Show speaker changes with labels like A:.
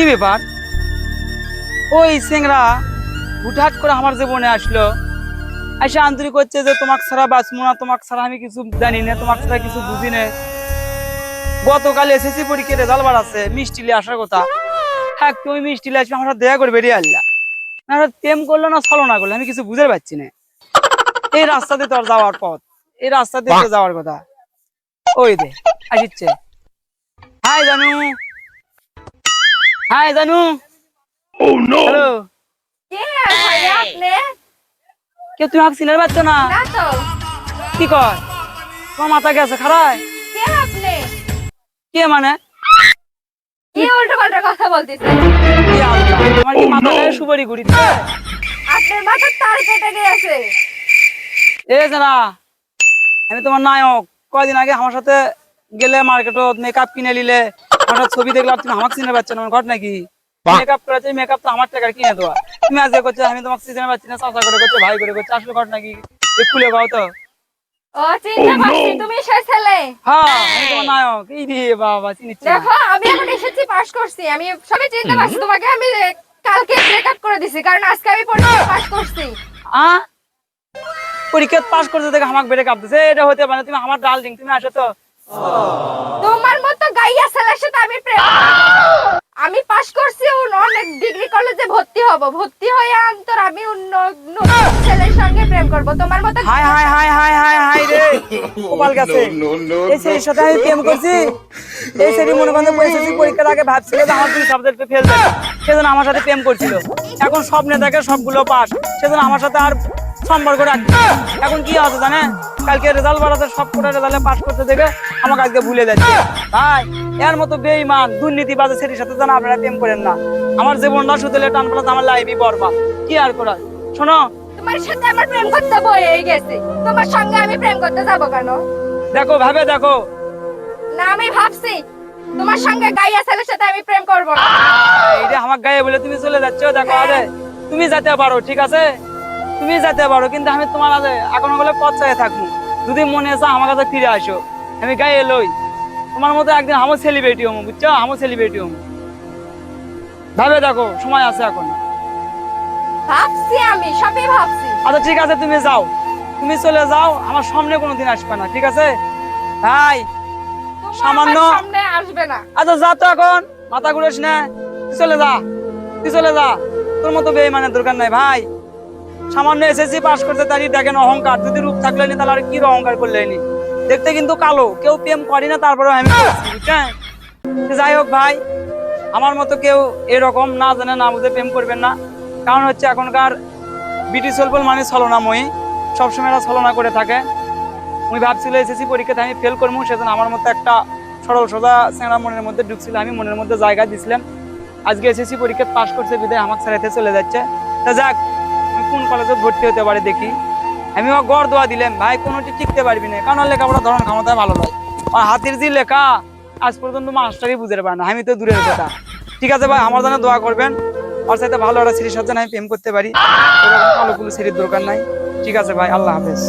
A: কি ব্যাপার? ওই সিংরা হুটহাট করে আমার জীবনে আসলো। এসে আন্তরিক হচ্ছে যে তোমাকে ছাড়া বাঁচবো না তোমাকে ছাড়া আমি কিছু জানি না তোমাকে ছাড়া কিছু বুঝি না। গতকাল এসএসসি পরীক্ষার রেজাল্ট বাড়াচ্ছে মিষ্টি লিয়ে আসার কথা। হ্যাঁ তুমি মিষ্টি লিয়ে আসবে আমরা দেখা করে বেরিয়ে আল্লাহ না প্রেম করল না ছলো না করল আমি কিছু বুঝতে পারছি না। এই রাস্তাতে তোর যাওয়ার পথ। এই রাস্তাতে যাওয়ার কথা। ওই দে আসিচ্ছে। হাই জানু। হাই জানু হ্যালো
B: কে আপনি?
A: কেউ তুমি আমাকে চিনার পাচ্ছ না?
B: না তো।
A: কি কয়? তোমার মাথা গেছে খারায়?
B: কে আপনি?
A: কে মানে?
B: কি উল্টো পাল্টা কথা বলতেছেন
A: কি আল্লাহ, তোমার কি মাথাটা সুপারি ঘুরি
B: আপনার মাথার তার কেটে গিয়েছে।
A: এ জানা আমি তোমার নায়ক। কয়দিন আগে আমার সাথে গেলে মার্কেটত মেকআপ কিনে নিলে ছবি দেখলাম তুমি আমাকে চিনে পাচ্ছ না আমার ঘটনা কি? মেকআপ করেছে মেকআপ তো আমার টাকার কিনে দেওয়া। তুমি আজকে করছ আমি তোমাকে চিনে পাচ্ছি না চাচা করে করছ ভাই করে করছ আসলে ঘটনা কি? খুলে পাও তো।
B: ও চিনতে পারছি তুমি সে ছেলে।
A: হ্যাঁ আমি তোমার নায়ক এই রে বাবা চিনিচ্ছি
B: দেখো আমি এখন এসেছি পাস করছি আমি সবই চিনতে পারছি তোমাকে আমি কালকে ব্রেকআপ করে দিছি কারণ আজকে আমি পরীক্ষা পাস করছি।
A: আ? পরীক্ষা পাস করতে দেখে আমাকে বেড়ে কাঁপতেছে এটা হতে পারে তুমি আমার ডার্লিং তুমি আসো তো।
B: তোমার মতো গাইয়া ছেলের সাথে আমি প্রেম আমি পাস করছি অন্য অনেক ডিগ্রি কলেজে ভর্তি হব ভর্তি হয়ে অন্তর আমি অন্য অন্য ছেলের সঙ্গে প্রেম করব। তোমার মতো
A: হাই হাই হাই হাই হাই হাই রে। কপাল গেছে। এই সাথে আমি প্রেম করছি। এই সেটি মনে করেন পরিস্থিতি পরীক্ষার আগে ভাবছিল যে আমার দুই সাবজেক্টে ফেল দেবে। সেজন্য আমার সাথে প্রেম করছিল। এখন সব নেতাকে সবগুলো পাস। সেজন্য আমার সাথে আর সম্পর্ক রাখছে এখন কি আছে জানে? কালকে রেজাল্ট বাড়াতে সব করে রেজাল্টে পাস করতে দেখে আমাকে আজকে ভুলে যাচ্ছে। তাই এর মতো বেইমান দুর্নীতিবাজের সেটির সাথে যেন আপনারা প্রেম করেন না। আমার জীবনটা শুধু টান পালাতে আমার লাইফই বরবাদ। কি আর করার? শোনো।
B: তোমার সাথে আমার প্রেম করতে বয়ে গেছে। তোমার সঙ্গে আমি প্রেম করতে যাব কেন?
A: দেখো ভাবে দেখো।
B: না আমি ভাবছি তোমার সঙ্গে গাইয়া ছেলের সাথে আমি প্রেম করব না।
A: এই রে আমার গায়ে বলে তুমি চলে যাচ্ছ? দেখো আরে তুমি যেতে পারো ঠিক আছে? তুমি যেতে পারো কিন্তু আমি তোমার আগে এখন বলে পথ চাই থাকব। যদি মনে আছে আমার কাছে ফিরে আসো। আমি গায়ে লই। তোমার মতো একদিন আমার সেলিব্রিটি হব বুঝছ? আমার সেলিব্রিটি হব ভাবে দেখো সময় আছে এখন।
B: ভাবছি আমি সবই ভাবছি।
A: আচ্ছা ঠিক আছে তুমি যাও। তুমি চলে যাও আমার সামনে কোনোদিন আসবে না ঠিক আছে? ভাই সামান্য-
B: সামনে আসবে না।
A: আচ্ছা যা তো এখন মাথা ঘুরেস না। তুই চলে যা তুই চলে যা। তোর মতো বেইমানের দরকার নাই ভাই। সামান্য এসএসসি পাস করতে তারই দেখেন অহংকার যদি রূপ থাকলে নি তাহলে আর কি অহংকার করলে নি দেখতে কিন্তু কালো। কেউ প্রেম করি না, তারপরেও আমি? তো যাই হোক ভাই, আমার মতো কেউ এরকম না জানে, না বুঝে প্রেম করবেন না। কারণ হচ্ছে এখনকার বিটি সলবল মানে ছলনাময়ী সবসময় এরা ছলনা করে থাকে। আমি ভাবছিল, এসএসসি পরীক্ষাতে আমি ফেল করব, সেজন্য আমার মতো একটা সরল সোজা সেনা মনের মধ্যে ঢুকছিল, আমি মনের মধ্যে জায়গা দিছিলাম। আজকে এসএসসি পরীক্ষা পাশ করছে বিদায় আমার ছেড়েতে চলে যাচ্ছে। তা যাক, আমি কোন কলেজে ভর্তি হতে পারে দেখি। আমি ও গড় দোয়া দিলাম, ভাই কোনোটি টিকতে পারবি না। কারণ লেখা লেখাপড়া ধরন ক্ষমতা ভালো নয়। আর হাতির যে লেখা, আজ পর্যন্ত মাস্টারই বুঝতে পারে না। আমি তো দূরের কথা। ঠিক আছে ভাই, আমার জন্য দোয়া করবেন। ওর সাথে ভালো একটা সিরিজ সাথে আমি প্রেম করতে পারি। ভালো কোনো সিরিজ দরকার নাই। ঠিক আছে ভাই, আল্লাহ হাফেজ।